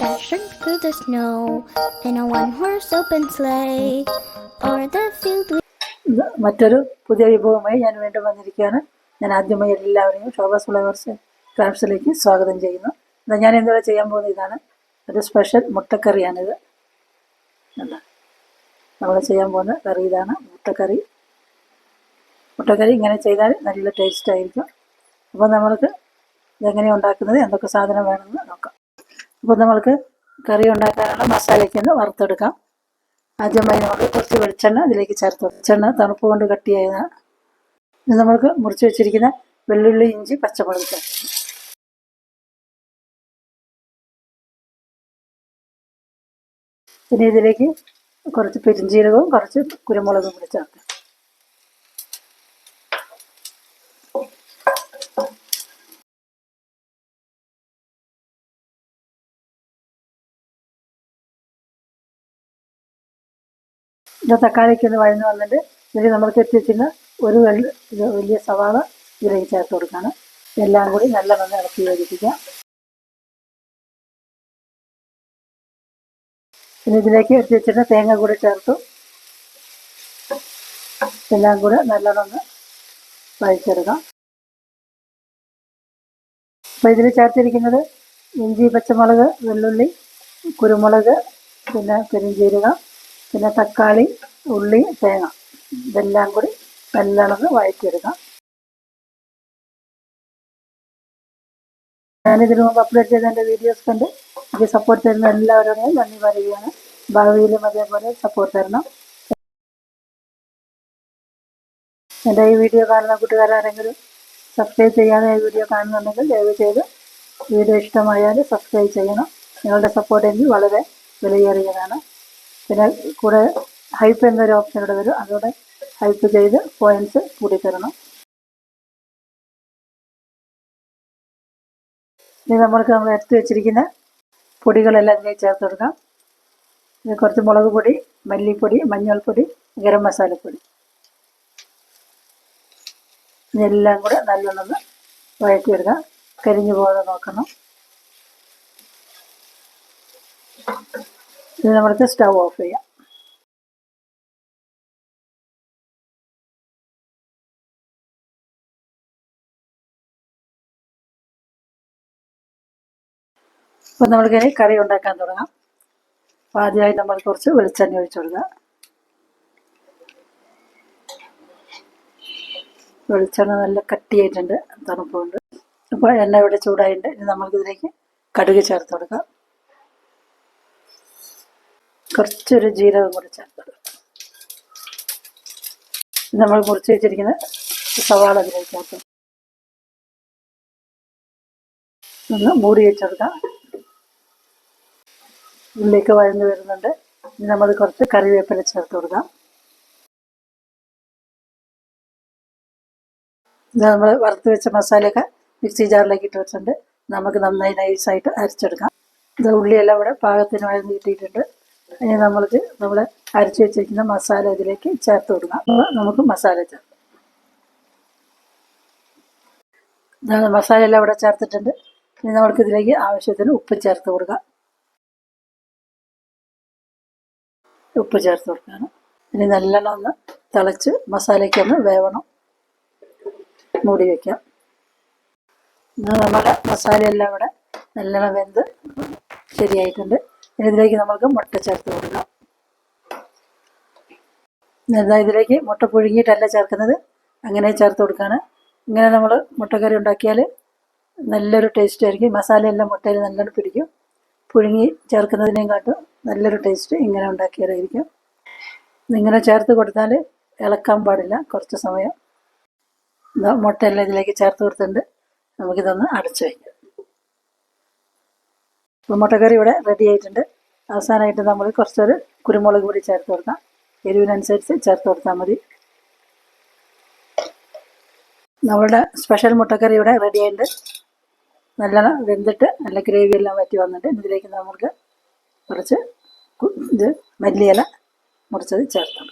dashing through the snow in a one horse open sleigh, or the field we മറ്റൊരു പുതിയ വിഭവമായി ഞാൻ വീണ്ടും വന്നിരിക്കുകയാണ്. ഞാൻ ആദ്യമായി എല്ലാവരെയും ശോഭ ഫ്ലവേഴ്സ് ക്രാഫ്റ്റ്സിലേക്ക് സ്വാഗതം ചെയ്യുന്നു. എന്നാൽ ഞാൻ ഇന്നിവിടെ ചെയ്യാൻ പോകുന്ന ഇതാണ് ഒരു സ്പെഷ്യൽ മുട്ടക്കറിയാണിത്. നമ്മൾ ചെയ്യാൻ പോകുന്ന കറി ഇതാണ് മുട്ടക്കറി. മുട്ടക്കറി ഇങ്ങനെ ചെയ്താൽ നല്ല ടേസ്റ്റ് ആയിരിക്കും. അപ്പോൾ നമ്മൾക്ക് ഇതെങ്ങനെയാണ് ഉണ്ടാക്കുന്നത് എന്തൊക്കെ സാധനം വേണമെന്ന് നോക്കാം. അപ്പോൾ നമ്മൾക്ക് കറി ഉണ്ടാക്കാനുള്ള മസാലയ്ക്ക് ഒന്ന് വറുത്തെടുക്കാം. ആദ്യമായി നമുക്ക് കുറച്ച് വെളിച്ചെണ്ണ ഇതിലേക്ക് ചേർത്ത് വെളിച്ചെണ്ണ തണുപ്പ് കൊണ്ട് കട്ടിയായതാണ്. ഇത് നമ്മൾക്ക് മുറിച്ച് വെച്ചിരിക്കുന്ന വെള്ളുള്ളി ഇഞ്ചി പച്ചമുളക് ചേർത്ത് പിന്നെ ഇതിലേക്ക് കുറച്ച് പെരിഞ്ചീരകവും കുറച്ച് കുരുമുളകും കൂടി ചേർക്കാം. ഇത് തക്കാളിക്ക് ഒന്ന് വഴന്ന് വന്നിട്ട് ഇതിൽ നമ്മൾ കെട്ടിവെച്ചിരുന്ന ഒരു വലിയ സവാള ഇതിലേക്ക് ചേർത്ത് കൊടുക്കുകയാണ്. എല്ലാം കൂടി നല്ല നന്ന് ഇളക്കി യോജിപ്പിക്കാം. പിന്നെ ഇതിലേക്ക് എടുത്ത് വെച്ചിട്ട് തേങ്ങ കൂടി ചേർത്തു. എല്ലാം കൂടെ നല്ല നന്ന് വഴിച്ചെടുക്കാം അപ്പോൾ ഇതിൽ ചേർത്തിരിക്കുന്നത് ഇഞ്ചി പച്ചമുളക് വെള്ളുള്ളി കുരുമുളക് പിന്നെ പെരുംജീരകം പിന്നെ തക്കാളി ഉള്ളി തേങ്ങ. ഇതെല്ലാം കൂടി നല്ലോണം വഴറ്റിയെടുക്കാം. ഞാനിതിനു മുമ്പ് അപ്ലോഡ് ചെയ്ത എന്റെ വീഡിയോസ് കണ്ട് എനിക്ക് സപ്പോർട്ട് തരുന്ന എല്ലാവരുടെയും നന്ദി പറയുകയാണ്. ഭാവിയിലും അതേപോലെ സപ്പോർട്ട് തരണം. എന്റെ ഈ വീഡിയോ കാണുന്ന കൂട്ടുകാരാരെങ്കിലും സബ്സ്ക്രൈബ് ചെയ്യാതെ ഈ വീഡിയോ കാണുന്നുണ്ടെങ്കിൽ ദയവ് ചെയ്ത് വീഡിയോ ഇഷ്ടമായാൽ സബ്സ്ക്രൈബ് ചെയ്യണം. നിങ്ങളുടെ സപ്പോർട്ട് എനിക്ക് വളരെ വിലയേറിയതാണ്. പിന്നെ കൂടെ ഹൈപ്പ് എന്നൊരു ഓപ്ഷൻ ഇവിടെ വരും. അതോടെ ഹൈപ്പ് ചെയ്ത് പോയിന്റ്സ് കൂട്ടിത്തരണം ഇനി നമ്മൾക്ക് നമ്മൾ എടുത്ത് വെച്ചിരിക്കുന്ന പൊടികളെല്ലാം ഇതിലേക്ക് ചേർത്ത് കൊടുക്കാം. ഇത് കുറച്ച് മുളക് പൊടി മല്ലിപ്പൊടി മഞ്ഞൾപ്പൊടി ഗരം മസാലപ്പൊടി ഇതെല്ലാം കൂടെ നല്ലോണം വഴറ്റിയെടുക്കാം. കരിഞ്ഞു പോകാതെ നോക്കണം. ഇത് നമ്മൾക്ക് സ്റ്റവ് ഓഫ് ചെയ്യാം. അപ്പോൾ നമ്മൾക്കിനി കറി ഉണ്ടാക്കാൻ തുടങ്ങാം. അപ്പോൾ ആദ്യമായി നമ്മൾ കുറച്ച് വെളിച്ചെണ്ണ ഒഴിച്ചു കൊടുക്കുക. വെളിച്ചെണ്ണ നല്ല കട്ടിയായിട്ടുണ്ട് തണുപ്പുണ്ട്. അപ്പോൾ എണ്ണ ഇവിടെ ചൂടായിട്ടുണ്ട്. ഇനി നമ്മൾക്കിതിലേക്ക് കടുക് ചേർത്ത് കൊടുക്കാം. കുറച്ചൊരു ജീരകം കൂടി ചേർത്തത് നമ്മൾ മുറിച്ച് വെച്ചിരിക്കുന്ന സവാള അതിലേക്ക് ചേർത്ത് ഒന്ന് മൂടി വെച്ചെടുക്കാം. ഉള്ളിലേക്ക് വഴന്ന് വരുന്നുണ്ട്. ഇനി നമ്മൾ കുറച്ച് കറിവേപ്പില ചേർത്ത് കൊടുക്കാം. നമ്മൾ വറുത്ത് വെച്ച മസാലയൊക്കെ മിക്സി ജാറിലേക്ക് ഇട്ട് വെച്ചിട്ടുണ്ട്. നമുക്ക് നന്നായി നൈസായിട്ട് അരച്ചെടുക്കാം. ഇത് ഉള്ളിയെല്ലാം ഇവിടെ പാകത്തിന് വഴന്ന് കിട്ടിയിട്ടുണ്ട്. ഇനി നമ്മൾക്ക് നമ്മൾ അരച്ച് വെച്ചിരിക്കുന്ന മസാല ഇതിലേക്ക് ചേർത്ത് കൊടുക്കാം. നമുക്ക് മസാല ചേർക്കാം. മസാല എല്ലാം ഇവിടെ ചേർത്തിട്ടുണ്ട്. ഇനി നമ്മൾക്ക് ഇതിലേക്ക് ആവശ്യത്തിന് ഉപ്പ് ചേർത്ത് കൊടുക്കാം. ഉപ്പ് ചേർത്ത് കൊടുക്കുകയാണ് ഇനി നല്ലോണം ഒന്ന് തിളച്ച് മസാലയ്ക്കൊന്ന് വേവണം. മൂടി വയ്ക്കാം നമ്മുടെ മസാലയെല്ലാം ഇവിടെ നല്ലോണം വെന്ത് ശരിയായിട്ടുണ്ട്. ഇതിലേക്ക് നമുക്ക് മുട്ട ചേർത്ത് കൊടുക്കാം. ഇതിലേക്ക് മുട്ട പുഴുങ്ങിയിട്ടല്ല ചേർക്കുന്നത്. അങ്ങനെ ചേർത്ത് കൊടുക്കുകയാണ് ഇങ്ങനെ നമ്മൾ മുട്ടക്കറി ഉണ്ടാക്കിയാൽ നല്ലൊരു ടേസ്റ്റ് ആയിരിക്കും. മസാലയെല്ലാം മുട്ടയിൽ നല്ലോണം പിടിക്കും. പുഴുങ്ങി ചേർക്കുന്നതിനേയും കാട്ടും നല്ലൊരു ടേസ്റ്റ് ഇങ്ങനെ ഉണ്ടാക്കിയതായിരിക്കും ഇങ്ങനെ ചേർത്ത് കൊടുത്താൽ ഇളക്കാൻ പാടില്ല. കുറച്ച് സമയം മുട്ടയെല്ലാം ഇതിലേക്ക് ചേർത്ത് കൊടുത്തിട്ടുണ്ട്. നമുക്കിതൊന്ന് അടച്ചു വയ്ക്കാം. മുട്ടക്കറി ഇവിടെ റെഡി ആയിട്ടുണ്ട്. അവസാനമായിട്ട് നമ്മൾ കുറച്ചൊരു കുരുമുളക് പൊടി ചേർത്ത് കൊടുക്കാം. എരിവിനനുസരിച്ച് ചേർത്ത് കൊടുത്താൽ മതി. നമ്മളുടെ സ്പെഷ്യൽ മുട്ടക്കറി ഇവിടെ റെഡി ആയിട്ടുണ്ട്. നല്ല വെന്തിട്ട് നല്ല ഗ്രേവി എല്ലാം വറ്റി വന്നിട്ട് ഇതിലേക്ക് നമുക്ക് കുറച്ച് ഇത് മല്ലിയില മുറിച്ചത് ചേർക്കാം.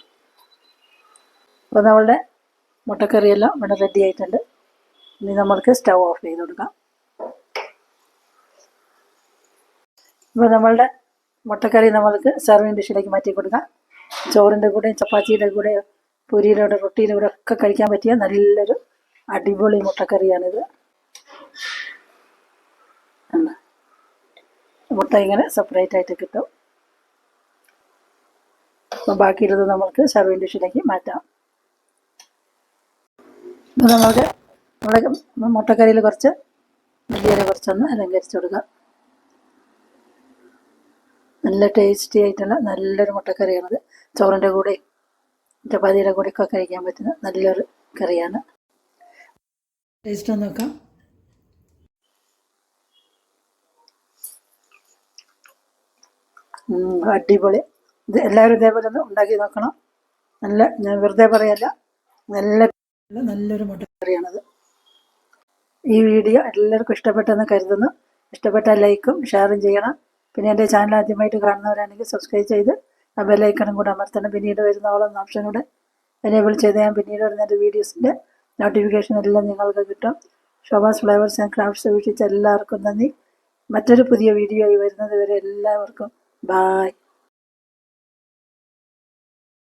അപ്പോൾ നമ്മളുടെ മുട്ടക്കറിയെല്ലാം ഇവിടെ റെഡി ആയിട്ടുണ്ട്. ഇനി നമ്മൾക്ക് സ്റ്റവ് ഓഫ് ചെയ്ത് കൊടുക്കാം. ഇപ്പോൾ നമ്മളുടെ മുട്ടക്കറി നമ്മൾക്ക് സെർവിങ് ഡിഷിലേക്ക് മാറ്റി കൊടുക്കാം. ചോറിന്റെ കൂടെയും ചപ്പാത്തിയുടെ കൂടെ പൂരിയുടെ കൂടെ റൊട്ടിയുടെ കൂടെ ഒക്കെ കഴിക്കാൻ പറ്റിയ നല്ലൊരു അടിപൊളി മുട്ടക്കറിയാണിത്? മുട്ട ഇങ്ങനെ സെപ്പറേറ്റ് ആയിട്ട് കിട്ടും. അപ്പം ബാക്കിയുള്ളത് നമ്മൾക്ക് സെർവിങ് ഡിഷിലേക്ക് മാറ്റാം. ഇപ്പം നമുക്ക് നമ്മുടെ മുട്ടക്കറിയിൽ കുറച്ച് മല്ലിയില കുറച്ചൊന്ന് അലങ്കരിച്ചു കൊടുക്കാം. നല്ല ടേസ്റ്റി ആയിട്ടുള്ള നല്ലൊരു മുട്ടക്കറിയാണത്. ചോറിന്റെ കൂടെ ചപ്പാത്തിയുടെ കൂടെ ഒക്കെ കഴിക്കാൻ പറ്റുന്ന നല്ലൊരു കറിയാണ്. ടേസ്റ്റ് ഒന്ന് നോക്കാം. അടിപൊളി. ഇത് എല്ലാവരും ഇതേപോലെ ഒന്ന് ഉണ്ടാക്കി നോക്കണം. നല്ല ഞാൻ വെറുതെ പറയല്ല. നല്ല നല്ലൊരു മുട്ടക്കറിയാണത്. ഈ വീഡിയോ എല്ലാവർക്കും ഇഷ്ടപ്പെട്ടെന്ന് കരുതുന്നു. ഇഷ്ടപ്പെട്ട ലൈക്കും ഷെയറും ചെയ്യണം. പിന്നെ എന്റെ ചാനൽ ആദ്യമായിട്ട് കാണുന്നവരാണെങ്കിൽ സബ്സ്ക്രൈബ് ചെയ്ത് ആ ബെല്ലൈക്കണും കൂടെ അമർത്തണം. പിന്നീട് വരുന്ന ഓളം ഓപ്ഷൻ കൂടെ എനേബിൾ ചെയ്ത് ഞാൻ പിന്നീട് വരുന്ന എന്റെ വീഡിയോസിന്റെ നോട്ടിഫിക്കേഷൻ എല്ലാം നിങ്ങൾക്ക് കിട്ടും. ഷോബാസ് ഫ്ലേവേഴ്സ് ആൻഡ് ക്രാഫ്റ്റ്സ് വീക്ഷിച്ച എല്ലാവർക്കും നന്ദി. മറ്റൊരു പുതിയ വീഡിയോ ആയി വരുന്നത് വരെ എല്ലാവർക്കും ബായ്